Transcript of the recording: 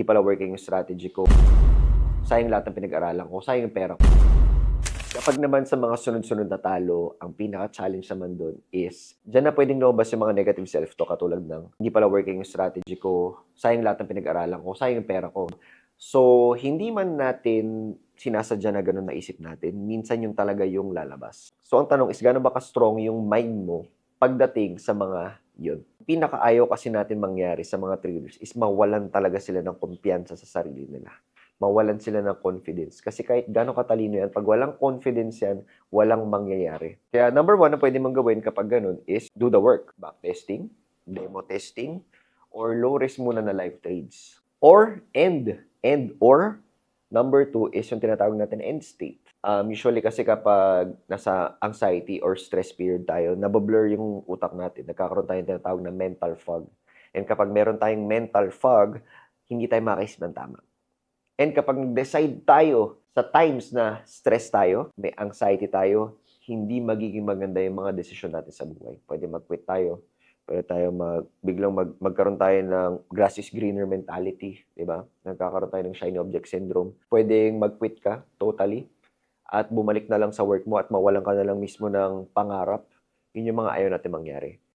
hindi pala working yung strategy ko. Sayang lahat ng pinag-aralan ko, sayang yung pera ko. Kapag naman sa mga sunod-sunod na talo, ang pinaka-challenge naman doon is, dyan na pwedeng lumabas yung mga negative self-talk katulad ng, hindi pala working yung strategy ko, sayang lahat ng pinag-aralan ko, sayang yung pera ko. So, hindi man natin sinasadya na ganun naisip natin, minsan yung talaga yung lalabas. So, ang tanong is, gano'n ba ka-strong yung mind mo pagdating sa mga yun? Pinakaayaw kasi natin mangyari sa mga traders is mawalan talaga sila ng kumpiyansa sa sarili nila mawalan sila ng confidence. Kasi kahit gano'ng katalino yan, pag walang confidence yan, walang mangyayari. Kaya number one na pwede mong gawin kapag ganun is do the work. Backtesting, demo testing, or low risk muna na live trades. Or end. End or number two is yung tinatawag natin end state. Um, usually kasi kapag nasa anxiety or stress period tayo, nabablur yung utak natin. Nagkakaroon tayo ng tinatawag na mental fog. And kapag meron tayong mental fog, hindi tayo makaisip ng tama. And kapag nag-decide tayo sa times na stress tayo, may anxiety tayo, hindi magiging maganda yung mga desisyon natin sa buhay. Pwede mag-quit tayo. Pwede tayo mag, biglang mag, magkaroon tayo ng grass is greener mentality. di ba? Nagkakaroon tayo ng shiny object syndrome. Pwedeng mag-quit ka totally at bumalik na lang sa work mo at mawalan ka na lang mismo ng pangarap. Yun yung mga ayaw natin mangyari.